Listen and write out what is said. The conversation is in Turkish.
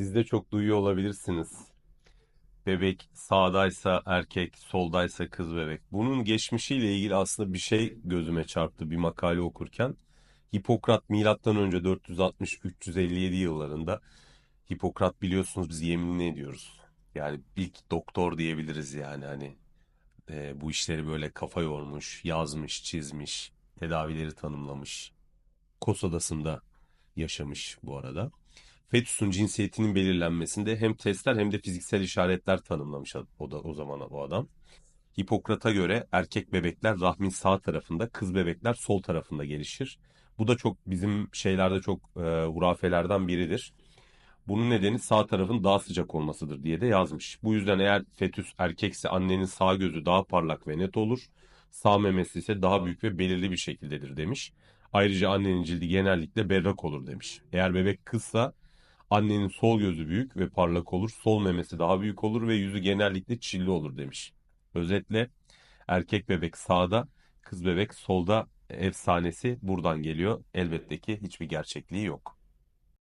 Siz de çok duyuyor olabilirsiniz. Bebek sağdaysa erkek, soldaysa kız bebek. Bunun geçmişiyle ilgili aslında bir şey gözüme çarptı bir makale okurken. Hipokrat milattan önce 460-357 yıllarında Hipokrat biliyorsunuz biz yeminini ediyoruz. Yani ilk doktor diyebiliriz yani hani e, bu işleri böyle kafa yormuş, yazmış, çizmiş, tedavileri tanımlamış. Kos Adası'nda yaşamış bu arada. Fetüsün cinsiyetinin belirlenmesinde hem testler hem de fiziksel işaretler tanımlamış o da o zaman o adam. Hipokrat'a göre erkek bebekler rahmin sağ tarafında, kız bebekler sol tarafında gelişir. Bu da çok bizim şeylerde çok e, hurafelerden biridir. Bunun nedeni sağ tarafın daha sıcak olmasıdır diye de yazmış. Bu yüzden eğer fetüs erkekse annenin sağ gözü daha parlak ve net olur. Sağ memesi ise daha büyük ve belirli bir şekildedir demiş. Ayrıca annenin cildi genellikle berrak olur demiş. Eğer bebek kızsa annenin sol gözü büyük ve parlak olur, sol memesi daha büyük olur ve yüzü genellikle çilli olur demiş. Özetle erkek bebek sağda, kız bebek solda efsanesi buradan geliyor. Elbette ki hiçbir gerçekliği yok.